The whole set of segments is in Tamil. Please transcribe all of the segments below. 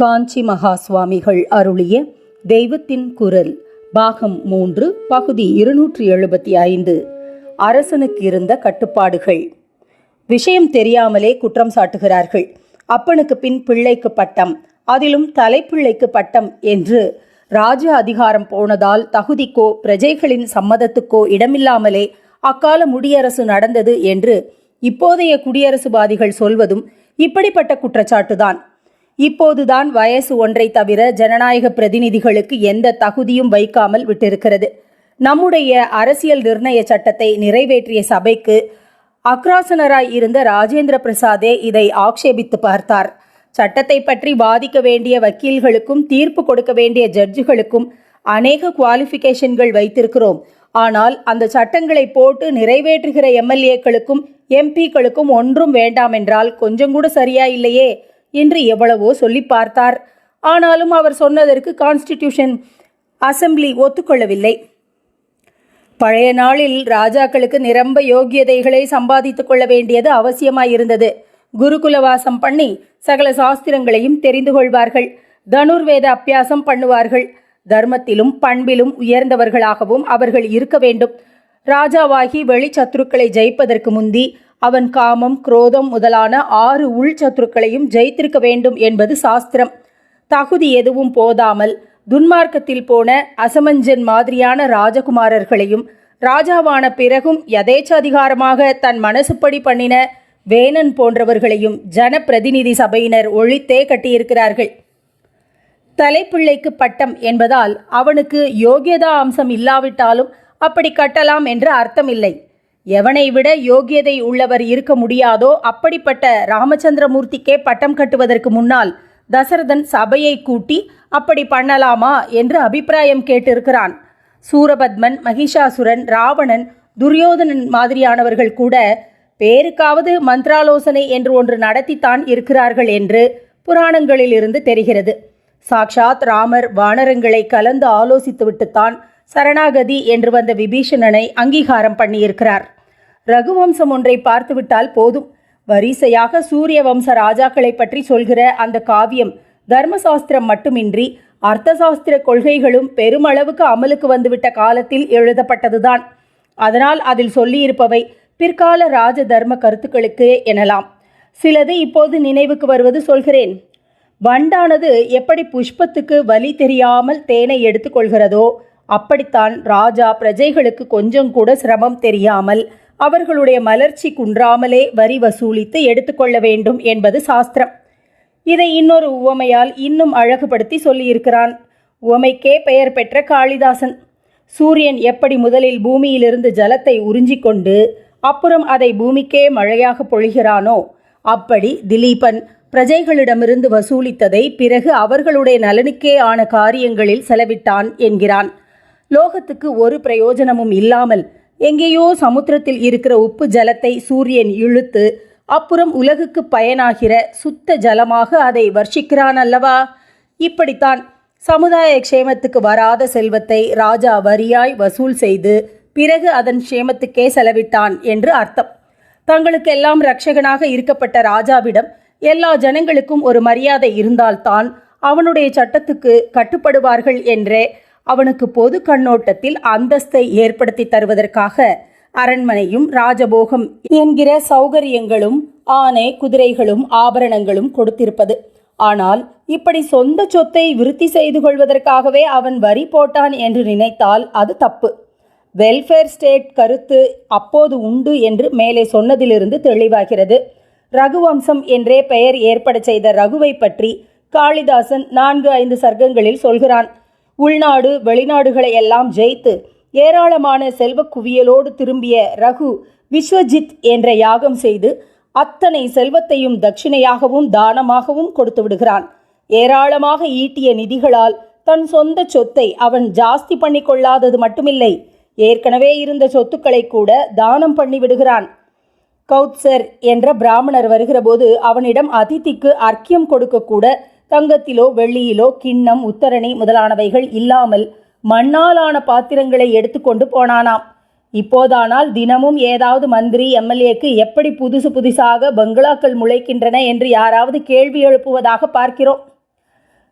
காஞ்சி மகா சுவாமிகள் அருளிய தெய்வத்தின் குரல் பாகம் மூன்று பகுதி இருநூற்றி எழுபத்தி ஐந்து. அரசனுக்கு இருந்த கட்டுப்பாடுகள். விஷயம் தெரியாமலே குற்றம் சாட்டுகிறார்கள். அப்பனுக்கு பின் பிள்ளைக்கு பட்டம் அதிலும் தலைப்பிள்ளைக்கு பட்டம் என்று ராஜ அதிகாரம் போனதால் தகுதிக்கோ பிரஜைகளின் சம்மதத்துக்கோ இடமில்லாமலே அக்கால முடியரசு நடந்தது என்று இப்போதைய குடியரசுவாதிகள் சொல்வதும் இப்படிப்பட்ட குற்றச்சாட்டுதான். இப்போதுதான் வயசு ஒன்றை தவிர ஜனநாயக பிரதிநிதிகளுக்கு எந்த தகுதியும் வைக்காமல் விட்டிருக்கிறது. நம்முடைய அரசியல் நிர்ணய சட்டத்தை நிறைவேற்றிய சபைக்கு அக்ராசனராய் இருந்த ராஜேந்திர பிரசாதே இதை ஆக்ஷேபித்து பார்த்தார். சட்டத்தை பற்றி வாதிக்க வேண்டிய வக்கீல்களுக்கும் தீர்ப்பு கொடுக்க வேண்டிய ஜட்ஜுகளுக்கும் அநேக குவாலிஃபிகேஷன்கள் வைத்திருக்கிறோம். ஆனால் அந்த சட்டங்களை போட்டு நிறைவேற்றுகிற எம்எல்ஏக்களுக்கும் எம்பிக்களுக்கும் ஒன்றும் வேண்டாம் என்றால் கொஞ்சம் கூட சரியா இல்லையே? என்று எவ்வளவோ சொல்லி பார்த்தார். ஆனாலும் அவர் சொன்னதற்கு கான்ஸ்டிடியூஷன் அசெம்பிளி ஒத்துக்கொள்ளவில்லை. பழைய நாளில் ராஜாக்களுக்கு நிரம்ப யோகியதைகளை சம்பாதித்துக் கொள்ள வேண்டியது அவசியமாயிருந்தது. குருகுலவாசம் பண்ணி சகல சாஸ்திரங்களையும் தெரிந்து கொள்வார்கள். தனுர்வேத அபியாசம் பண்ணுவார்கள். தர்மத்திலும் பண்பிலும் உயர்ந்தவர்களாகவும் அவர்கள் இருக்க வேண்டும். ராஜாவாகி வெளிச்சத்துருக்களை ஜெயிப்பதற்கு முந்தி அவன் காமம் குரோதம் முதலான ஆறு உள் சத்துருக்களையும் ஜெயித்திருக்க வேண்டும் என்பது சாஸ்திரம். தகுதி எதுவும் போதாமல் துன்மார்க்கத்தில் போன அசமஞ்சன் மாதிரியான ராஜகுமாரர்களையும் ராஜாவான பிறகும் யதேச்சாதிகாரமாக தன் மனசுப்படி பண்ணின வேணன் போன்றவர்களையும் ஜனப்பிரதிநிதி சபையினர் ஒழித்தே கட்டியிருக்கிறார்கள். தலைப்பிள்ளைக்கு பட்டம் என்பதால் அவனுக்கு யோகியதா அம்சம் இல்லாவிட்டாலும் அப்படி கட்டலாம் என்று அர்த்தமில்லை. எவனை விட யோகியதை உள்ளவர் இருக்க முடியாதோ அப்படிப்பட்ட ராமச்சந்திரமூர்த்திக்கே பட்டம் கட்டுவதற்கு முன்னால் தசரதன் சபையை கூட்டி அப்படி பண்ணலாமா என்று அபிப்பிராயம் கேட்டிருக்கிறான். சூரபத்மன் மகிஷாசுரன் ராவணன் துரியோதனன் மாதிரியானவர்கள் கூட பேருக்காவது மந்திராலோசனை என்று ஒன்று நடத்தித்தான் இருக்கிறார்கள் என்று புராணங்களிலிருந்து தெரிகிறது. சாக்ஷாத் ராமர் வானரங்களை கலந்து ஆலோசித்துவிட்டுத்தான் சரணாகதி என்று வந்த விபீஷணனை அங்கீகாரம் பண்ணியிருக்கிறார். ரகுவம்சம் ஒன்றை பார்த்துவிட்டால் போதும். வரிசையாக சூரிய வம்ச ராஜாக்களை பற்றி சொல்கிற அந்த காவியம் தர்மசாஸ்திரம் மட்டுமின்றி அர்த்தசாஸ்திர கொள்கைகளும் பெருமளவுக்கு அமலுக்கு வந்துவிட்ட காலத்தில் எழுதப்பட்டதுதான். அதனால் அதில் சொல்லியிருப்பவை பிற்கால ராஜ தர்ம கருத்துக்களுக்கு எனலாம். சிலது இப்போது நினைவுக்கு வருவது சொல்கிறேன். வண்டானது எப்படி புஷ்பத்துக்கு வலி தெரியாமல் தேனை எடுத்துக்கொள்கிறதோ அப்படித்தான் ராஜா பிரஜைகளுக்கு கொஞ்சம் கூட சிரமம் தெரியாமல் அவர்களுடைய மலர்ச்சி குன்றாமலே வரி வசூலித்து எடுத்துக்கொள்ள வேண்டும் என்பது சாஸ்திரம். இதை இன்னொரு உவமையால் இன்னும் அழகுபடுத்தி சொல்லியிருக்கிறான். உவமைக்கே பெயர் பெற்ற காளிதாசன். சூரியன் எப்படி முதலில் பூமியிலிருந்து ஜலத்தை உறிஞ்சிக்கொண்டு அப்புறம் அதை பூமிக்கே மழையாக பொழிகிறானோ அப்படி திலீபன் பிரஜைகளிடமிருந்து வசூலித்ததை பிறகு அவர்களுடைய நலனுக்கே ஆன காரியங்களில் செலவிட்டான் என்கிறான். லோகத்துக்கு ஒரு பிரயோஜனமும் இல்லாமல் எங்கேயோ சமுத்திரத்தில் இருக்கிற உப்பு ஜலத்தை சூரியன் இழுத்து அப்புறம் உலகுக்கு பயனாகிற சுத்த ஜலமாக அதை வர்ஷிக்கிறான் அல்லவா? இப்படித்தான் சமுதாய க்ஷேமத்துக்கு வராத செல்வத்தை ராஜா வரியாய் வசூல் செய்து பிறகு அதன் க்ஷேமத்துக்கே செலவிட்டான் என்று அர்த்தம். தங்களுக்கெல்லாம் ரட்சகனாக இருக்கப்பட்ட ராஜாவிடம் எல்லா ஜனங்களுக்கும் ஒரு மரியாதை இருந்தால்தான் அவனுடைய சட்டத்துக்கு கட்டுப்படுவார்கள் என்றே அவனுக்கு பொது கண்ணோட்டத்தில் அந்தஸ்தை ஏற்படுத்தி தருவதற்காக அரண்மனையும் ராஜபோகம் என்கிற சௌகரியங்களும் ஆனை குதிரைகளும் ஆபரணங்களும் கொடுத்திருப்பது. ஆனால் இப்படி சொந்த சொத்தை விருத்தி செய்து கொள்வதற்காகவே அவன் வரி போட்டான் என்று நினைத்தால் அது தப்பு. வெல்ஃபேர் ஸ்டேட் கருத்து அப்போது உண்டு என்று மேலே சொன்னதிலிருந்து தெளிவாகிறது. ரகுவம்சம் என்றே பெயர் ஏற்பட செய்த ரகுவை பற்றி காளிதாசன் நான்கு ஐந்து சர்க்கங்களில் சொல்கிறான். உள்நாடு வெளிநாடுகளை எல்லாம் ஜெயித்து ஏராளமான செல்வ குவியலோடு திரும்பிய ரகு விஸ்வஜித் என்ற யாகம் செய்து அத்தனை செல்வத்தையும் தட்சிணையாகவும் தானமாகவும் கொடுத்து விடுகிறான். ஏராளமாக ஈட்டிய நிதிகளால் தன் சொந்த சொத்தை அவன் ஜாஸ்தி பண்ணி கொள்ளாதது மட்டுமில்லை ஏற்கனவே இருந்த சொத்துக்களை கூட தானம் பண்ணி விடுகிறான். கௌத்சர் என்ற பிராமணர் வருகிறபோது அவனிடம் அதிதிக்கு அர்க்கியம் கொடுக்கக்கூட தங்கத்திலோ வெள்ளியிலோ கிண்ணம் உத்தரணி முதலானவைகள் இல்லாமல் மண்ணாலான பாத்திரங்களை எடுத்துக்கொண்டு போனானாம். இப்போதானால் தினமும் ஏதாவது மந்திரி எம்எல்ஏக்கு எப்படி புதுசு புதுசாக பங்களாக்கள் முளைக்கின்றன என்று யாராவது கேள்வி எழுப்புவதாக பார்க்கிறோம்.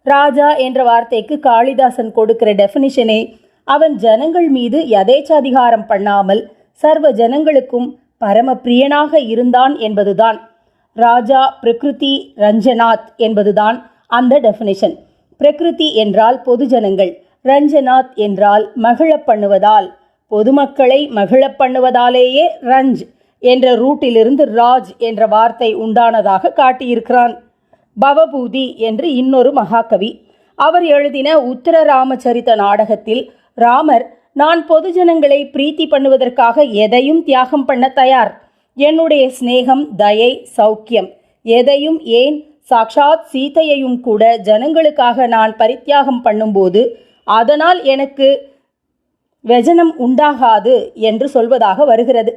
ராஜா என்ற வார்த்தைக்கு காளிதாசன் கொடுக்கிற டெஃபினிஷனே அவன் ஜனங்கள் மீது யதேச்சாதிகாரம் பண்ணாமல் சர்வ ஜனங்களுக்கும் பரம பிரியனாக இருந்தான் என்பதுதான். ராஜா பிரகிருதி ரஞ்சனாத் என்பதுதான். அந்த டெஃபினிஷன் பிரகிருதி என்றால் பொதுஜனங்கள். ரஞ்சனாத் என்றால் மகிழப் பண்ணுவதால். பொதுமக்களை மகிழப் பண்ணுவதாலேயே ரஞ்ச் என்ற ரூட்டிலிருந்து ராஜ் என்ற வார்த்தை உண்டானதாக காட்டியிருக்கிறான். பவபூதி என்று இன்னொரு மகாகவி. அவர் எழுதின உத்தர ராமச்சரித்த நாடகத்தில் ராமர் நான் பொதுஜனங்களை பிரீத்தி பண்ணுவதற்காக எதையும் தியாகம் பண்ண தயார். என்னுடைய சிநேகம் தயை சௌக்கியம். எதையும் ஏன் சாக்ஷாத் சீதையையும் கூட ஜனங்களுக்காக நான் பரித்தியாகம் பண்ணும்போது அதனால் எனக்கு வெஜனம் உண்டாகாது என்று சொல்வதாக வருகிறது.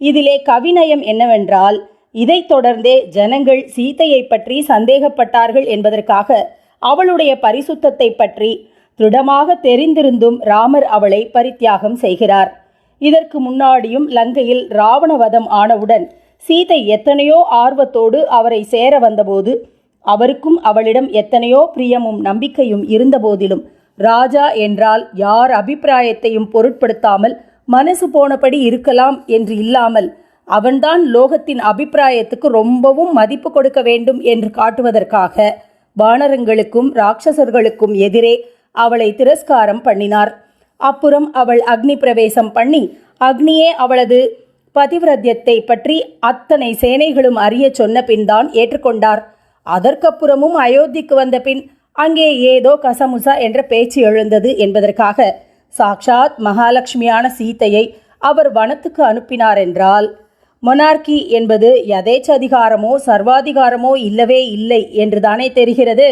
இதிலே கவிநயம் என்னவென்றால் இதைத் தொடர்ந்தே ஜனங்கள் சீதையை பற்றி சந்தேகப்பட்டார்கள் என்பதற்காக அவளுடைய பரிசுத்தத்தை பற்றி திருடமாக தெரிந்திருந்தும் ராமர் அவளை பரித்தியாகம் செய்கிறார். இதற்கு முன்னாடியும் லங்கையில் ராவணவதம் ஆனவுடன் சீதை எத்தனையோ ஆர்வத்தோடு அவரை சேர வந்தபோது அவருக்கும் அவளிடம் எத்தனையோ பிரியமும் நம்பிக்கையும் இருந்தபோதிலும் ராஜா என்றால் யார் அபிப்பிராயத்தையும் பொருட்படுத்தாமல் மனசு போனபடி இருக்கலாம் என்று இல்லாமல் அவன்தான் லோகத்தின் அபிப்பிராயத்துக்கு ரொம்பவும் மதிப்பு கொடுக்க வேண்டும் என்று காட்டுவதற்காக வானரங்களுக்கும் ராட்சசர்களுக்கும் எதிரே அவளை திரஸ்காரம் பண்ணினார். அப்புறம் அவள் அக்னி பிரவேசம் பண்ணி அக்னியே அவளது பதிவிரத்தியத்தை பற்றி அத்தனை சேனைகளும் அறிய சொன்ன பின்தான் ஏற்றுக்கொண்டார். அதற்கப்புறமும் அயோத்திக்கு வந்த பின் அங்கே ஏதோ கசமுசா என்ற பேச்சு எழுந்தது என்பதற்காக சாக்ஷாத் மகாலட்சுமியான சீதையை அவர் வனத்துக்கு அனுப்பினார் என்றால் மொனார்கி என்பது யதேச்சதிகாரமோ சர்வாதிகாரமோ இல்லவே இல்லை என்றுதானே தெரிகிறது?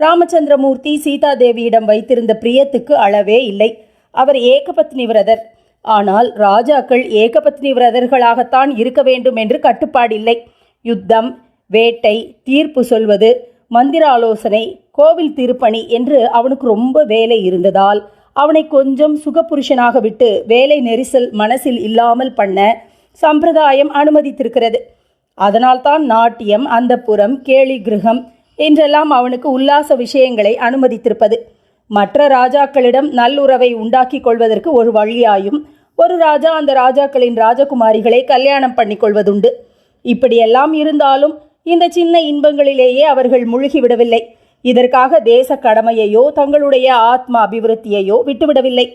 ராமச்சந்திரமூர்த்தி சீதாதேவியிடம் வைத்திருந்த பிரியத்துக்கு அளவே இல்லை. அவர் ஏகபத்னி விரதர். ஆனால் ராஜாக்கள் ஏகபத்னி விரதர்களாகத்தான் இருக்க வேண்டும் என்று கட்டுப்பாடில்லை. யுத்தம் வேட்டை தீர்ப்பு சொல்வது மந்திர ஆலோசனை கோவில் திருப்பணி என்று அவனுக்கு ரொம்ப வேலை இருந்ததால் அவனை கொஞ்சம் சுகபுருஷனாக விட்டு வேலை நெரிசல் மனசில் இல்லாமல் பண்ண சம்பிரதாயம் அனுமதித்திருக்கிறது. அதனால்தான் நாட்டியம் அந்தப்புறம் கேலி கிரகம் என்றெல்லாம் அவனுக்கு உல்லாச விஷயங்களை அனுமதித்திருப்பது. மற்ற ராஜாக்களிடம் நல்லுறவை உண்டாக்கி கொள்வதற்கு ஒரு வழியாயும் ஒரு ராஜா அந்த ராஜாக்களின் ராஜகுமாரிகளை கல்யாணம் பண்ணிக்கொள்வதுண்டு இப்படியெல்லாம் இருந்தாலும் இந்த சின்ன இன்பங்களிலேயே அவர்கள் முழுகிவிடவில்லை. இதற்காக தேச கடமையையோ தங்களுடைய ஆத்ம அபிவிருத்தியையோ விட்டுவிடவில்லை.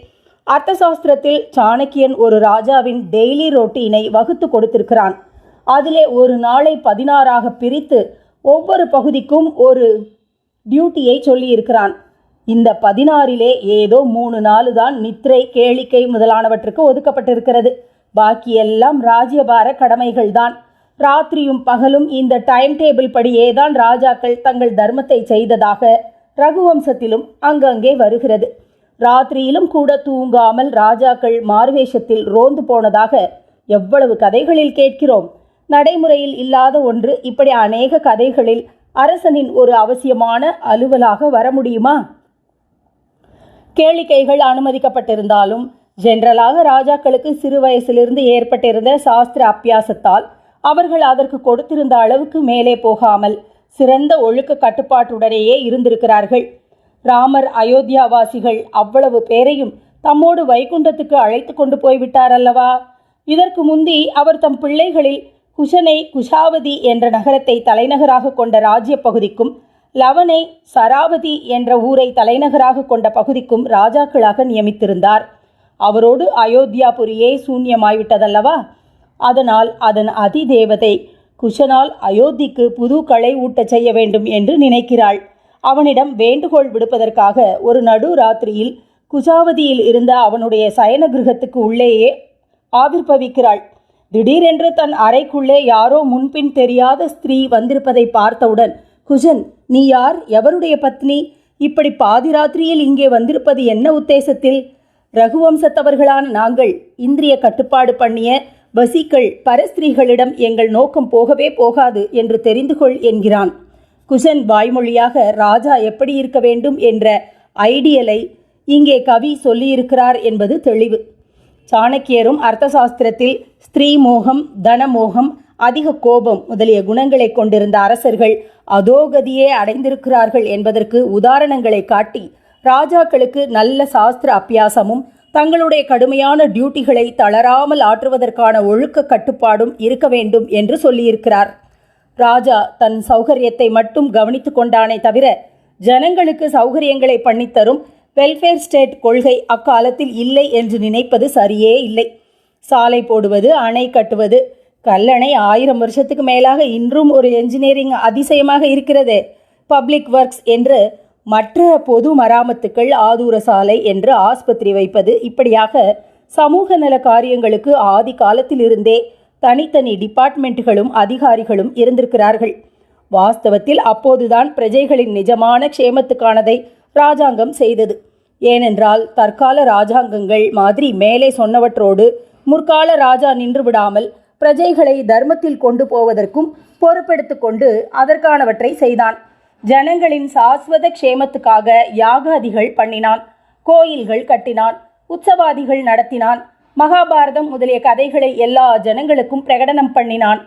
அர்த்த சாஸ்திரத்தில் சாணக்கியன் ஒரு ராஜாவின் டெய்லி ரொட்டீனை வகுத்து கொடுத்திருக்கிறான். அதிலே ஒரு நாளை பதினாறாக பிரித்து ஒவ்வொரு பகுதிக்கும் ஒரு டியூட்டியை சொல்லியிருக்கிறான். இந்த பதினாறிலே ஏதோ மூணு நாலு தான் நித்திரை கேளிக்கை முதலானவற்றுக்கு ஒதுக்கப்பட்டிருக்கிறது. பாக்கியெல்லாம் ராஜ்யபார கடமைகள்தான். ராத்திரியும் பகலும் இந்த டைம் டேபிள் படியே தான் ராஜாக்கள் தங்கள் தர்மத்தை செய்ததாக ரகுவம்சத்திலும் அங்கங்கே வருகிறது. ராத்திரியிலும் கூட தூங்காமல் ராஜாக்கள் மார்வேஷத்தில் ரோந்து போனதாக எவ்வளவு கதைகளில் கேட்கிறோம். நடைமுறையில் இல்லாத ஒன்று இப்படி அநேக கதைகளில் அரசனின் ஒரு அவசியமான அலுவலாக வர முடியுமா? கேளிக்கைகள் அனுமதிக்கப்பட்டிருந்தாலும் ஜெனரலாக ராஜாக்களுக்கு சிறு வயசிலிருந்து ஏற்பட்டிருந்த சாஸ்திர அப்பியாசத்தால் அவர்கள் அதற்கு கொடுத்திருந்த அளவுக்கு மேலே போகாமல் சிறந்த ஒழுக்க கட்டுப்பாட்டுடனேயே இருந்திருக்கிறார்கள். ராமர் அயோத்தியாவாசிகள் அவ்வளவு பேரையும் தம்மோடு வைகுண்டத்துக்கு அழைத்து கொண்டு போய்விட்டார் அல்லவா இதற்கு முந்தி அவர் தம் பிள்ளைகளில் குஷனை குஷாவதி என்ற நகரத்தை தலைநகராக கொண்ட ராஜ்ய பகுதிக்கும் லவனை சராவதி என்ற ஊரை தலைநகராக கொண்ட பகுதிக்கும் ராஜாக்களாக நியமித்திருந்தார். அவரோடு அயோத்தியாபுரியே சூன்யமாய்விட்டதல்லவா? அதனால் அதன் அதிதேவதை குஷனால் அயோத்திக்கு புது களை ஊட்டச் செய்ய வேண்டும் என்று நினைக்கிறாள். அவனிடம் வேண்டுகோள் விடுப்பதற்காக ஒரு நடு ராத்திரியில் குஜாவதியில் இருந்த அவனுடைய சயன கிரகத்துக்கு உள்ளேயே ஆவிர்பவிக்கிறாள். திடீரென்று தன் அறைக்குள்ளே யாரோ முன்பின் தெரியாத ஸ்திரீ வந்திருப்பதை பார்த்தவுடன் குஜன் நீ யார்? எவருடைய பத்னி? இப்படி பாதிராத்திரியில் இங்கே வந்திருப்பது என்ன உத்தேசத்தில்? ரகுவம்சத்தவர்களான நாங்கள் இந்திரிய கட்டுப்பாடு பண்ணிய வசிக்கள் பரஸ்திரீகளிடம் எங்கள் நோக்கம் போகவே போகாது என்று தெரிந்து கொள் என்கிறான். குஷன் வாய்மொழியாக ராஜா எப்படி இருக்க வேண்டும்? என்ற ஐடியலை இங்கே கவி சொல்லியிருக்கிறார் என்பது தெளிவு. சாணக்கியரும் அர்த்தசாஸ்திரத்தில் ஸ்திரீ மோகம் தனமோகம் அதிக கோபம் முதலிய குணங்களை கொண்டிருந்த அரசர்கள் அதோகதியே அடைந்திருக்கிறார்கள் என்பதற்கு உதாரணங்களை காட்டி ராஜாக்களுக்கு நல்ல சாஸ்திர அபியாசமும் தங்களுடைய கடுமையான டியூட்டிகளை தளராமல் ஆற்றுவதற்கான ஒழுக்க கட்டுப்பாடும் இருக்க வேண்டும் என்று சொல்லியிருக்கிறார். ராஜா தன் சௌகரியத்தை மட்டும் கவனித்து கொண்டானே தவிர ஜனங்களுக்கு சௌகரியங்களை பண்ணித்தரும் வெல்ஃபேர் ஸ்டேட் கொள்கை அக்காலத்தில் இல்லை என்று நினைப்பது சரியே இல்லை. சாலை போடுவது அணை கட்டுவது கல்லணை ஆயிரம் வருஷத்துக்கு மேலாக இன்றும் ஒரு என்ஜினியரிங் அதிசயமாக இருக்கிறது. பப்ளிக் ஒர்க்ஸ் என்று மற்ற பொது மராமத்துக்கள் ஆதூர சாலை என்று ஆஸ்பத்திரி வைப்பது இப்படியாக சமூக நல காரியங்களுக்கு ஆதி காலத்திலிருந்தே தனித்தனி டிபார்ட்மெண்ட்டுகளும் அதிகாரிகளும் இருந்திருக்கிறார்கள். வாஸ்தவத்தில் அப்போதுதான் பிரஜைகளின் நிஜமான க்ஷேமத்துக்கானதை ராஜாங்கம் செய்தது. ஏனென்றால் தற்கால ராஜாங்கங்கள் மாதிரி மேலே சொன்னவற்றோடு முற்கால ராஜா நின்று விடாமல் பிரஜைகளை தர்மத்தில் கொண்டு போவதற்கும் பொறுப்பெடுத்து கொண்டு அதற்கானவற்றை செய்தான். ஜனங்களின் சாஸ்வத க்ஷேமத்துக்காக யாகாதிகள் பண்ணினான். கோயில்கள் கட்டினான். உற்சவாதிகள் நடத்தினான். மகாபாரதம் முதலிய கதைகளை எல்லா ஜனங்களுக்கும் பிரகடனம் பண்ணினான்.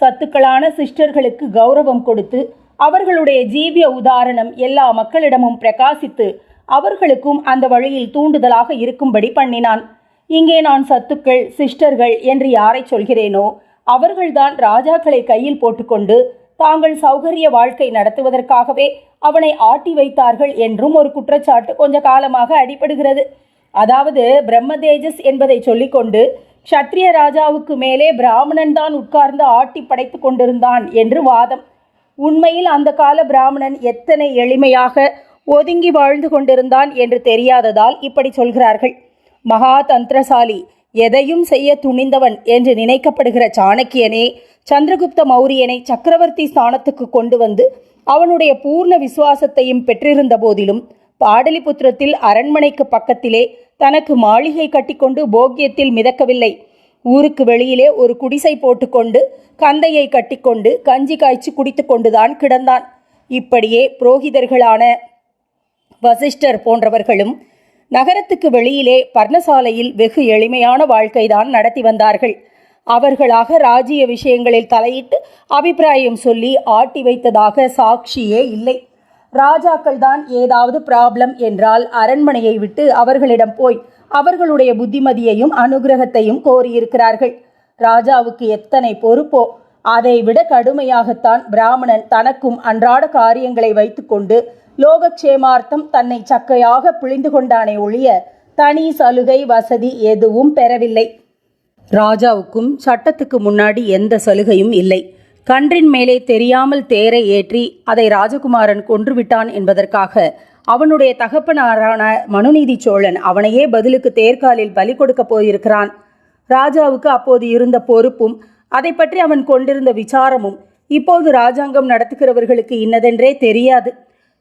சத்துக்களான சிஸ்டர்களுக்கு கௌரவம் கொடுத்து அவர்களுடைய ஜீவிய உதாரணம் எல்லா மக்களிடமும் பிரகாசித்து அவர்களுக்கும் அந்த வழியில் தூண்டுதலாக இருக்கும்படி பண்ணினான். இங்கே நான் சத்துக்கள் சிஸ்டர்கள் என்று யாரை சொல்கிறேனோ அவர்கள்தான் ராஜாக்களை கையில் போட்டுக்கொண்டு தாங்கள் சௌகரிய வாழ்க்கை நடத்துவதற்காகவே அவனை ஆட்டி வைத்தார்கள் என்றும் ஒரு குற்றச்சாட்டு கொஞ்ச காலமாக அடிபடுகிறது. அதாவது பிரம்ம தேஜஸ் என்பதை சொல்லிக்கொண்டு க்ஷத்ரிய ராஜாவுக்கு மேலே பிராமணன் தான் உட்கார்ந்து ஆட்டி படைத்து கொண்டிருந்தான் என்று வாதம். உண்மையில் அந்த கால பிராமணன் எத்தனை எளிமையாக ஒதுங்கி வாழ்ந்து கொண்டிருந்தான் என்று தெரியாததால் இப்படி சொல்கிறார்கள். மகா தந்திரசாலி எதையும் செய்ய துணிந்தவன் என்று நினைக்கப்படுகிற சாணக்கியனே சந்திரகுப்த மௌரியனை சக்கரவர்த்தி ஸ்தானத்துக்கு கொண்டு வந்து அவனுடைய பூர்ண விசுவாசத்தையும் பெற்றிருந்த போதிலும் பாடலிபுத்திரத்தில் அரண்மனைக்கு பக்கத்திலே தனக்கு மாளிகை கட்டிக்கொண்டு போக்கியத்தில் மிதக்கவில்லை. ஊருக்கு வெளியிலே ஒரு குடிசை போட்டுக்கொண்டு கந்தையை கட்டிக்கொண்டு கஞ்சி காய்ச்சி குடித்து கொண்டுதான் கிடந்தான். இப்படியே புரோகிதர்களான வசிஷ்டர் போன்றவர்களும் நகரத்துக்கு வெளியிலே பர்ணசாலையில் வெகு எளிமையான வாழ்க்கைதான் நடத்தி வந்தார்கள். அவர்களாக ராஜ்ய விஷயங்களில் தலையிட்டு அபிப்பிராயம் சொல்லி ஆட்டி வைத்ததாக சாட்சியே இல்லை. ராஜாக்கள் தான் ஏதாவது ப்ராப்ளம் என்றால் அரண்மனையை விட்டு அவர்களிடம் போய் அவர்களுடைய புத்திமதியையும் அனுகிரகத்தையும் கோரியிருக்கிறார்கள். ராஜாவுக்கு எத்தனை பொறுப்போ? அதை விட கடுமையாகத்தான் பிராமணன் தனக்கும் அன்றாட காரியங்களை வைத்துக்கொண்டு லோகக்ஷேமார்த்தம் தன்னை சக்கையாக பிழிந்து கொண்டானே ஒழிய தனி சலுகை வசதி எதுவும் பெறவில்லை. ராஜாவுக்கும் சட்டத்துக்கு முன்னாடி எந்த சலுகையும் இல்லை. கன்றின் மேலே தெரியாமல் தேரை ஏற்றி அதை ராஜகுமாரன் கொன்றுவிட்டான் என்பதற்காக அவனுடைய தகப்பனாரான மனுநீதி சோழன் அவனையே பதிலுக்கு தேர்காலில் பலி கொடுக்க போயிருக்கிறான். ராஜாவுக்கு அப்போது இருந்த பொறுப்பும் அதை பற்றி அவன் கொண்டிருந்த விசாரமும் இப்போது ராஜாங்கம் நடத்துகிறவர்களுக்கு இன்னதென்றே தெரியாது.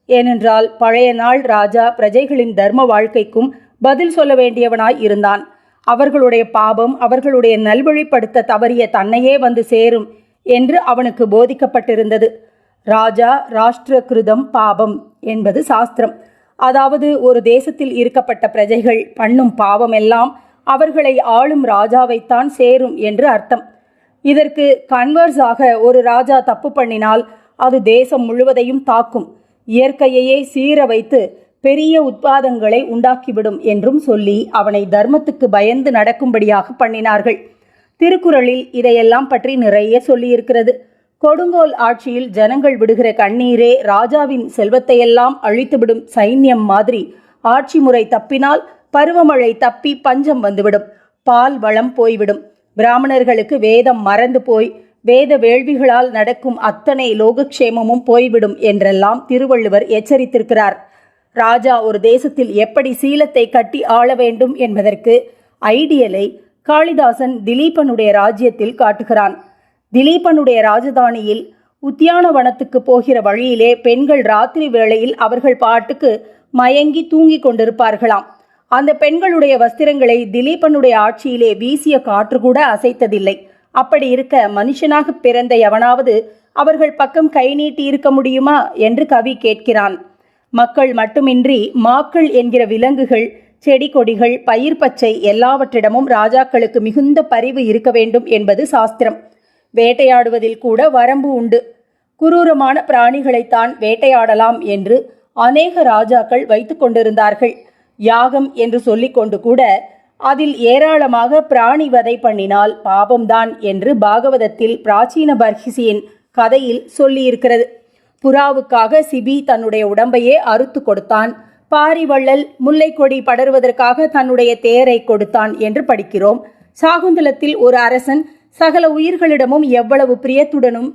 ஏனென்றால் பழைய நாள் ராஜா பிரஜைகளின் தர்ம வாழ்க்கைக்கும் பதில் சொல்ல வேண்டியவனாய் இருந்தான். அவர்களுடைய பாபம் அவர்களுடைய நல்வழிப்படுத்த தவறிய தன்னையே வந்து சேரும் என்று அவனுக்கு போதிக்கப்பட்டிருந்தது. ராஜா ராஷ்டிரகிருதம் பாபம் என்பது சாஸ்திரம். அதாவது ஒரு தேசத்தில் இருக்கப்பட்ட பிரஜைகள் பண்ணும் பாவமெல்லாம் அவர்களை ஆளும் ராஜாவைத்தான் சேரும் என்று அர்த்தம். இதற்கு கன்வர்ஸாக ஒரு ராஜா தப்பு பண்ணினால் அது தேசம் முழுவதையும் தாக்கும். இயற்கையையே சீர வைத்து பெரிய உட்பாதங்களை உண்டாக்கிவிடும் என்றும் சொல்லி அவனை தர்மத்துக்கு பயந்து நடக்கும்படியாக பண்ணினார்கள். திருக்குறளில் இதையெல்லாம் பற்றி நிறைய சொல்லியிருக்கிறது. கொடுங்கோல் ஆட்சியில் ஜனங்கள் விடுகிற கண்ணீரே ராஜாவின் செல்வத்தையெல்லாம் அழித்துவிடும் சைன்யம் மாதிரி. ஆட்சி முறை தப்பினால் பருவமழை தப்பி பஞ்சம் வந்துவிடும். பால் வளம் போய்விடும். பிராமணர்களுக்கு வேதம் மறந்து போய் வேத வேள்விகளால் நடக்கும் அத்தனை லோகக்ஷேமமும் போய்விடும் என்றெல்லாம் திருவள்ளுவர் எச்சரித்திருக்கிறார். ராஜா ஒரு தேசத்தில் எப்படி சீலத்தை கட்டி ஆள வேண்டும் என்பதற்கு ஐடியலை காளிதாசன் திலீபனுடைய ராஜ்யத்தில் காட்டுகிறான். திலீபனுடைய ராஜதானியில் உத்தியானவனத்துக்கு போகிற வழியிலே பெண்கள் ராத்திரி வேளையில் அவர்கள் பாட்டுக்கு மயங்கி தூங்கிக் கொண்டிருப்பார்களாம். அந்த பெண்களுடைய வஸ்திரங்களை திலீபனுடைய ஆட்சியிலே வீசிய காற்று கூட அசைத்ததில்லை. அப்படி இருக்க மனுஷனாக பிறந்த எவனாவது அவர்கள் பக்கம் கை நீட்டி இருக்க முடியுமா என்று கவி கேட்கிறான். மக்கள் மட்டுமின்றி மாக்கள் என்கிற விலங்குகள் செடி கொடிகள் பயிர் பச்சை எல்லாவற்றிடமும் ராஜாக்களுக்கு மிகுந்த பரிவு இருக்க வேண்டும் என்பது சாஸ்திரம். வேட்டையாடுவதில் கூட வரம்பு உண்டு. குரூரமான பிராணிகளைத்தான் வேட்டையாடலாம் என்று அநேக ராஜாக்கள் வைத்து கொண்டிருந்தார்கள். யாகம் என்று சொல்லிக்கொண்டு கூட அதில் ஏராளமாக பிராணி வதை பண்ணினால் பாபம்தான் என்று பாகவதத்தில் பிராச்சீன பர்ஹிசியின் கதையில் சொல்லியிருக்கிறது. புறாவுக்காக சிபி தன்னுடைய உடம்பையே அறுத்து கொடுத்தான். பாரிவள்ளல் முல்லைக்கொடி படருவதற்காக தன்னுடைய தேரை கொடுத்தான் என்று படிக்கிறோம். சாகுந்தலத்தில் ஒரு அரசன் சகல உயிர்களிடமும் எவ்வளவு பிரியத்துடனும்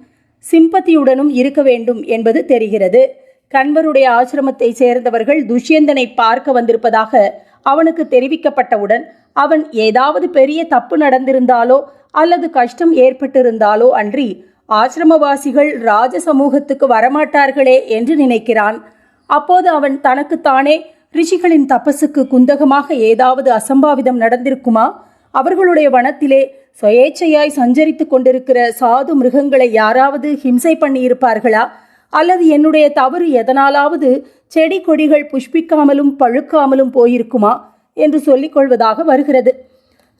சிம்பத்தியுடனும் இருக்க வேண்டும் என்பது தெரிகிறது. கண்வருடைய ஆசிரமத்தை சேர்ந்தவர்கள் துஷ்யந்தனை பார்க்க வந்திருப்பதாக அவனுக்கு தெரிவிக்கப்பட்டவுடன் அவன் ஏதாவது பெரிய தப்பு நடந்திருந்தாலோ அல்லது கஷ்டம் ஏற்பட்டிருந்தாலோ அன்றி ஆசிரமவாசிகள் ராஜ சமூகத்துக்கு வரமாட்டார்களே என்று நினைக்கிறான். அப்போது அவன் தனக்குத்தானே ரிஷிகளின் தபசுக்கு குந்தகமாக ஏதாவது அசம்பாவிதம் நடந்திருக்குமா? அவர்களுடைய வனத்திலே சுயேச்சையாய் சஞ்சரித்து கொண்டிருக்கிற சாது மிருகங்களை யாராவது ஹிம்சை பண்ணியிருப்பார்களா? அல்லது என்னுடைய தவறு எதனாலாவது செடி கொடிகள் புஷ்பிக்காமலும் பழுக்காமலும் போயிருக்குமா என்று சொல்லிக்கொள்வதாக வருகிறது.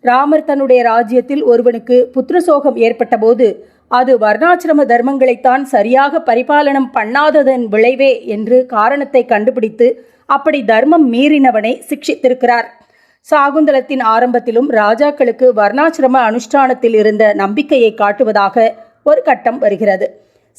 ராமர் தன்னுடைய ராஜ்யத்தில் ஒருவனுக்கு புத்திரசோகம் ஏற்பட்டபோது அது வர்ணாசிரம தர்மங்களைத்தான் சரியாக பரிபாலனம் பண்ணாததன் விளைவே என்று காரணத்தை கண்டுபிடித்து அப்படி தர்மம் மீறினவனை சிக்ஷித்திருக்கிறார். சாகுந்தலத்தின் ஆரம்பத்திலும் ராஜாக்களுக்கு வர்ணாசிரம அனுஷ்டானத்தில் இருந்த நம்பிக்கையை காட்டுவதாக ஒரு கட்டம் வருகிறது.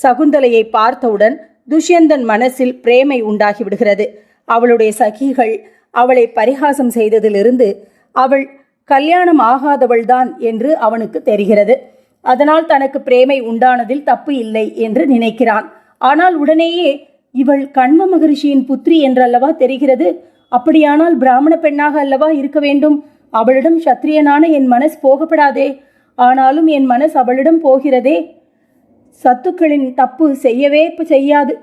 சகுந்தலையை பார்த்தவுடன் துஷ்யந்தன் மனசில் பிரேமை உண்டாகிவிடுகிறது. அவளுடைய சகிகள் அவளை பரிகாசம் செய்ததிலிருந்து அவள் கல்யாணம் ஆகாதவள்தான் என்று அவனுக்கு தெரிகிறது. அதனால் தனக்கு பிரேமை உண்டானதில் தப்பு இல்லை என்று நினைக்கிறான். ஆனால் உடனேயே இவள் கண்ம மகரிஷியின் புத்திரி என்றல்லவா தெரிகிறது? அப்படியானால் பிராமண பெண்ணாக அல்லவா இருக்க வேண்டும்? அவளிடம் சத்திரியனான என் மனஸ் போகப்படாதே. ஆனாலும் என் மனஸ் அவளிடம் போகிறதே. சத்துக்களின் தப்பு செய்யவே செய்யாது.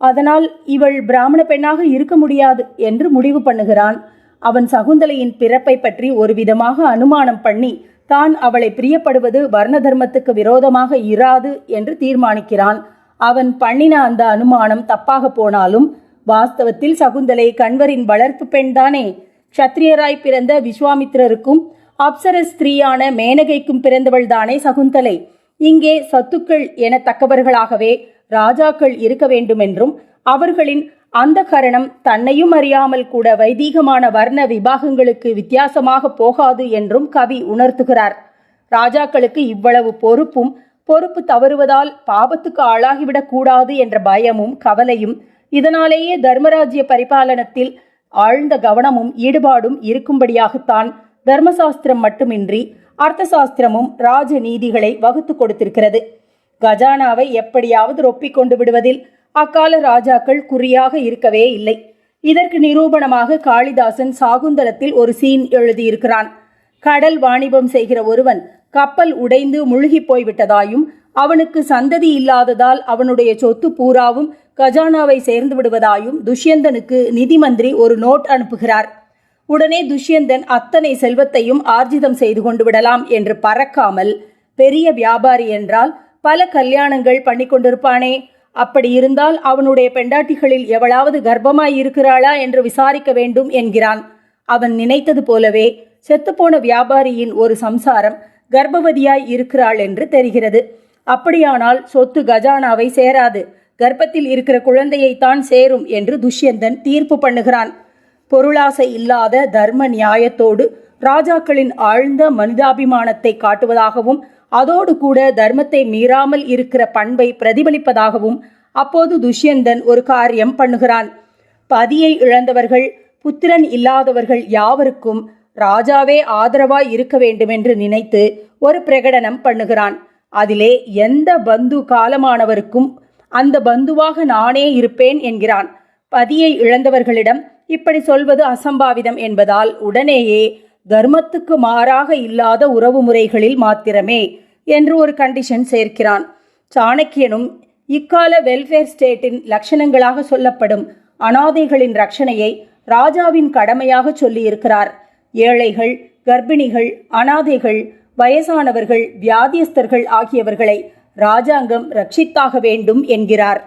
அதனால் இவள் பிராமண பெண்ணாக இருக்க முடியாது என்று முடிவு பண்ணுகிறான். அவன் சகுந்தலையின் பிறப்பை பற்றி ஒரு விதமாக அனுமானம் பண்ணி தான் அவளை பிரியப்படுவது வர்ண தர்மத்துக்கு விரோதமாக இராது என்று தீர்மானிக்கிறான். அவன் பண்ணின அந்த அனுமானம் தப்பாக போனாலும் வாஸ்தவத்தில் சகுந்தலை கண்வரின் வளர்ப்பு பெண்தானே. க்ஷத்ரியராய் பிறந்த விஸ்வாமித்திரருக்கும் அப்சர ஸ்திரீயான மேனகைக்கும் பிறந்தவள்தானே சகுந்தலை. இங்கே சத்துக்கள் எனத்தக்கவர்களாகவே ராஜாக்கள் இருக்க வேண்டுமென்றும் அவர்களின் அந்த கரணம் தன்னையும் அறியாமல் கூட வைதீகமான வர்ண விபாகங்களுக்கு வித்தியாசமாக போகாது என்றும் கவி உணர்த்துகிறார். ராஜாக்களுக்கு இவ்வளவு பொறுப்பும் பொறுப்பு தவறுவதால் பாபத்துக்கு ஆளாகிவிடக் கூடாது என்ற பயமும் கவலையும் இதனாலேயே தர்மராஜ்ய பரிபாலனத்தில் ஆழ்ந்த கவனமும் ஈடுபாடும் இருக்கும்படியாகத்தான் தர்மசாஸ்திரம் மட்டுமின்றி அர்த்த சாஸ்திரமும் ராஜ நீதிகளை வகுத்து கொடுத்திருக்கிறது. கஜானாவை எப்படியாவது ரொப்பிக் கொண்டு விடுவதில் அக்கால ராஜாக்கள் குறியாக இருக்கவே இல்லை. இதற்கு நிரூபணமாக காளிதாசன் சாகுந்தலத்தில் ஒரு சீன் எழுதியிருக்கிறான். கடல் வாணிபம் செய்கிற ஒருவன் கப்பல் உடைந்து முழுகிப் போய்விட்டதாயும் அவனுக்கு சந்ததி இல்லாததால் அவனுடைய சொத்து பூராவும் கஜானாவை சேர்ந்து விடுவதாயும் துஷ்யந்தனுக்கு நிதி மந்திரி ஒரு நோட் அனுப்புகிறார். உடனே துஷ்யந்தன் அத்தனை செல்வத்தையும் ஆர்ஜிதம் செய்து கொண்டு விடலாம் என்று பறக்காமல் பெரிய வியாபாரி என்றால் பல கல்யாணங்கள் பண்ணி கொண்டிருப்பானே. அப்படி இருந்தால் அவனுடைய பெண்டாட்டிகளில் எவளாவது கர்ப்பமாய் இருக்கிறாளா என்று விசாரிக்க வேண்டும் என்கிறான். அவன் நினைத்தது போலவே செத்துப்போன வியாபாரியின் ஒரு சம்சாரம் கர்ப்பவதியாய் இருக்கிறாள் என்று தெரிகிறது. அப்படியானால் சொத்து கஜானாவை சேராது. கர்ப்பத்தில் இருக்கிற குழந்தையைத்தான் சேரும் என்று துஷ்யந்தன் தீர்ப்பு பண்ணுகிறான். பொருளாசை இல்லாத தர்ம நியாயத்தோடு ராஜாக்களின் ஆழ்ந்த மனிதாபிமானத்தை காட்டுவதாகவும் அதோடு கூட தர்மத்தை மீறாமல் இருக்கிற பண்பை பிரதிபலிப்பதாகவும் அப்போது துஷ்யந்தன் ஒரு காரியம் பண்ணுகிறான். பதியை இழந்தவர்கள் புத்திரன் இல்லாதவர்கள் யாவருக்கும் ராஜாவே ஆதரவாய் இருக்க வேண்டுமென்று நினைத்து ஒரு பிரகடனம் பண்ணுகிறான். அதிலே எந்த பந்து காலமானவருக்கும் அந்த பந்துவாக நானே இருப்பேன் என்கிறான். பதியை இழந்தவர்களிடம் இப்படி சொல்வது அசம்பாவிதம் என்பதால் உடனேயே தர்மத்துக்கு மாறாக இல்லாத உறவு முறைகளில் மாத்திரமே என்று ஒரு கண்டிஷன் சேர்க்கிறான். சாணக்கியனும் இக்கால வெல்ஃபேர் ஸ்டேட்டின் லட்சணங்களாக சொல்லப்படும் அனாதைகளின் ரட்சணையை ராஜாவின் கடமையாக சொல்லியிருக்கிறார். ஏழைகள் கர்ப்பிணிகள் அனாதைகள் வயசானவர்கள் வியாதியஸ்தர்கள் ஆகியவர்களை ராஜாங்கம் ரட்சித்தாக வேண்டும் என்கிறார்.